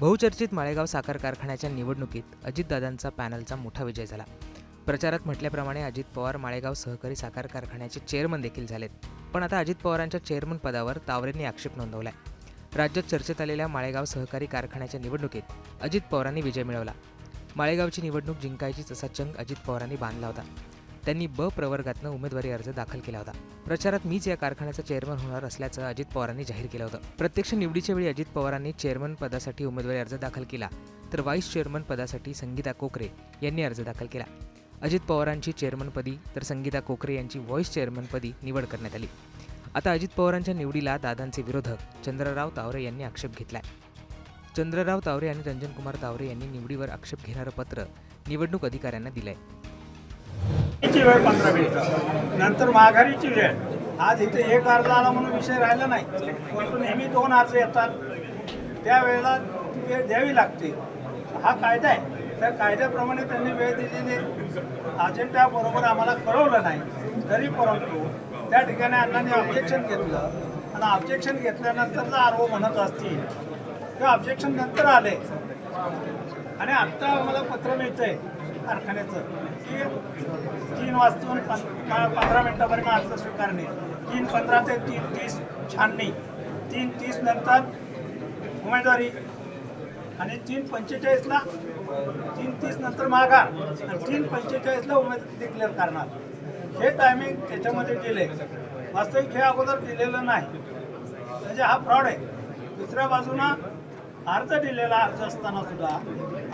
बहुचर्चित माळेगाव साखर कारखान्याच्या निवडणुकीत अजितदादांचा पॅनलचा मोठा विजय झाला. प्रचारात म्हटल्याप्रमाणे अजित पवार माळेगाव सहकारी साखर कारखान्याचे चेअरमन देखील झालेत. पण आता अजित पवारांच्या चेअरमन पदावर तावरेंनी आक्षेप नोंदवलाय. राज्यात चर्चेत आलेल्या माळेगाव सहकारी कारखान्याच्या निवडणुकीत अजित पवारांनी विजय मिळवला. माळेगावची निवडणूक जिंकायचीच असा चंग अजित पवारांनी बांधला होता. त्यांनी ब प्रवर्गातनं उमेदवारी अर्ज दाखल केला होता. प्रचारात मीच या कारखान्याचा चेअरमन होणार असल्याचं अजित पवारांनी जाहीर केलं होतं. प्रत्यक्ष निवडीच्या वेळी अजित पवारांनी चेअरमन पदासाठी उमेदवारी अर्ज दाखल केला तर व्हाईस चेअरमन पदासाठी संगीता कोकरे यांनी अर्ज दाखल केला. अजित पवारांची चेअरमनपदी तर संगीता कोकरे यांची व्हॉईस चेअरमनपदी निवड करण्यात आली. आता अजित पवारांच्या निवडीला दादांचे विरोधक चंद्रराव तावरे यांनी आक्षेप घेतलाय. चंद्रराव तावरे आणि रंजनकुमार तावरे यांनी निवडीवर आक्षेप घेणारं पत्र निवडणूक अधिकाऱ्यांना दिलंय. याची वेळ पंधरा मिनिटं? नंतर माघारीची वेळ. आज इथे एक अर्ज आला म्हणून विषय राहिला नाही. परंतु नेहमी दोन अर्ज येतात. त्यावेळेला वेळ द्यावी लागते. हा कायदा आहे. त्या कायद्याप्रमाणे त्यांनी वेळ दिलेली अजेंड्याबरोबर आम्हाला कळवलं नाही. तरी परंतु त्या ठिकाणी अण्णांनी ऑब्जेक्शन घेतलं. आणि ऑब्जेक्शन घेतल्यानंतर जर आर ओ म्हणत असतील. तर ऑब्जेक्शन नंतर आले. आणि आत्ता आम्हाला पत्र मिळतंय. कारखान्याचं. की तीन वाजून पंधरा मिनिटापर्यंत अर्ज स्वीकारणे तीन पंधरा ते तीन तीस छाननी तीन तीस नंतर उमेदवारी. आणि तीन पंचेचाळीसला तीन तीस नंतर माघार. आणि तीन पंचेचाळीसला उमेदवारी डिक्लेअर करणार. हे टायमिंग त्याच्यामध्ये दिले वास्तविक हे अगोदर दिलेलं नाही. म्हणजे हा फ्रॉड आहे. दुसऱ्या बाजूनं अर्ज दिलेला अर्ज असताना सुद्धा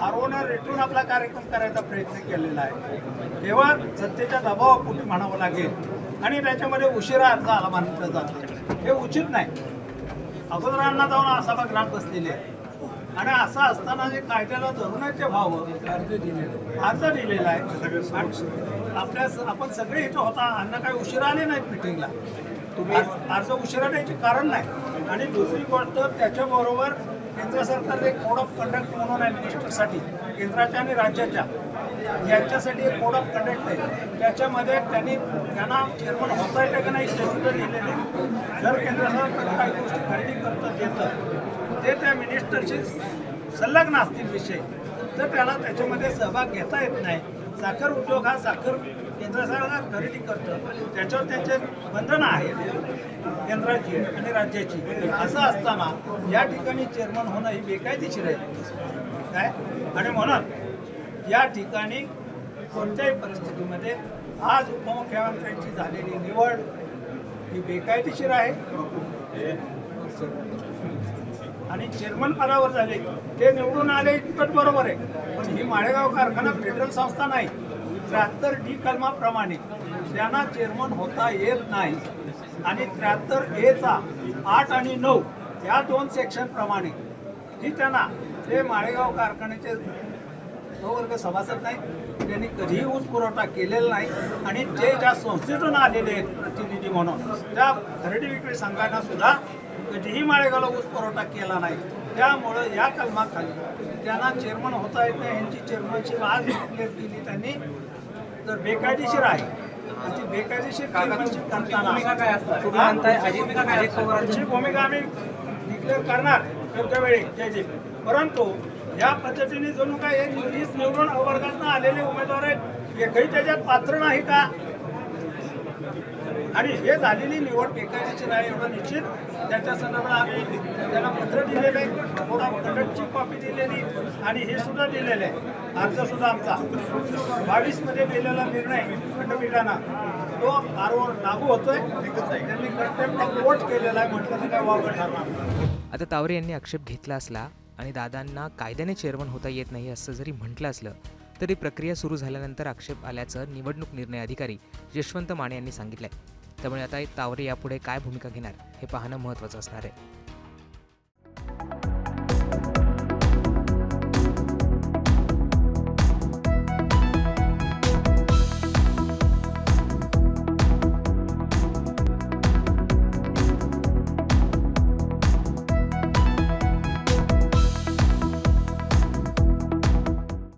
आरोने रेटून आपला कार्यक्रम करायचा प्रयत्न केलेला आहे. तेव्हा सत्तेच्या दबावापोटी म्हणावं लागेल? आणि त्याच्यामध्ये उशिरा अर्ज आला म्हटलं जातं. हे उचित नाही. अगोदरांना जाऊन सभागृहात बसलेले. आहे. आणि असं असताना जे कायद्याला धरूनच व्हावं अर्ज दिलेला आहे. आपल्या आपण सगळे इथं होता अन्न काही उशिरा आले नाहीत मिटिंगला तुम्ही अर्ज उशिरा द्यायचे कारण नाही. आणि दुसरी गोष्ट त्याच्याबरोबर केंद्र सरकारने एक कोड ऑफ कंडक्ट म्हणून आहे मिनिस्टरसाठी केंद्राच्या आणि राज्याच्या यांच्यासाठी एक कोड ऑफ कंडक्ट आहे त्याच्यामध्ये त्यांनी त्यांना चेअरमन होता येतं का नाही ते सुद्धा लिहिलेले आहे. जर केंद्र सरकार काही गोष्टी खरेदी करतं येतं ते त्या मिनिस्टरशी संलग्न असतील विषय तर त्याला त्याच्यामध्ये सहभाग घेता येत नाही साखर उद्योग हा साखर केंद्र सरकार खरेदी करतं. त्याच्यावर त्यांचे बंधनं आहेत. केंद्राची आणि राज्याची. असं असताना या ठिकाणी चेअरमन होणं ही बेकायदेशीर आहे. काय? आणि म्हणून या ठिकाणी कोणत्याही परिस्थितीमध्ये आज उपमुख्यमंत्र्यांची झालेली निवड ही बेकायदेशीर आहे. आणि चेअरमन पदावर झाले. ते निवडून आले इतपत बरोबर आहे. पण ही माळेगाव कारखाना फेडरल संस्था नाही. त्र्याहत्तर डी कलमाप्रमाणे त्यांना चेअरमन होता येत नाही आणि त्र्याहत्तर एचा आठ आणि नऊ या दोन सेक्शनप्रमाणे ही त्यांना ते माळेगाव कारखान्याचे तो वर्ग सभासद नाही त्यांनी कधीही ऊस पुरवठा केलेला नाही आणि जे ज्या संस्थेतून आलेले आहेत प्रतिनिधी म्हणून त्या खरेदी विक्री संघांना सुद्धा कधीही माळेगावला ऊस पुरवठा केला नाही. त्यामुळं या कलमाखाली त्यांना चेअरमन होता येत नाही यांची चेअरमनशिप आज डिक्लेअर केली त्यांनी तर बेकायदेशीर आहे ती बेकायदेशीर चेअरमनशिप करताना त्यांची भूमिका आम्ही डिक्लेअर करणार. योग्य वेळी जयदीप परंतु या पद्धतीने जणू काय हे वीस निवडून अवर्गातनं आलेले उमेदवार आहेत एकही त्याच्यात पात्र नाही का? आणि हे झालेली निवड बेकायदेशीर आहे एवढं निश्चित. त्याच्या संदर्भात आम्ही त्याला पत्र दिलेलं आहे. थोडा कंडक्टची कॉपी दिलेली. आणि हे सुद्धा दिलेलं आहे. अर्ज सुद्धा आमचा. बावीसमध्ये दिलेला निर्णय खंडपीठानं. तो आरोप लागू होतोय. त्यांनी कंटेम्प्ट ऑफ कोर्ट केलेला आहे म्हटलं तर काय वावगं ठरणार नाही. आता तावरे यांनी आक्षेप घेतला असला आणि दादांना कायद्याने चेअरमन होता येत नाही असं जरी म्हटलं असलं तरी प्रक्रिया सुरू झाल्यानंतर आक्षेप आल्याचं निवडणूक निर्णय अधिकारी यशवंत माने यांनी सांगितलंय. त्यामुळे आता तावरे यापुढे काय भूमिका घेणार हे पाहणं महत्त्वाचं असणार आहे.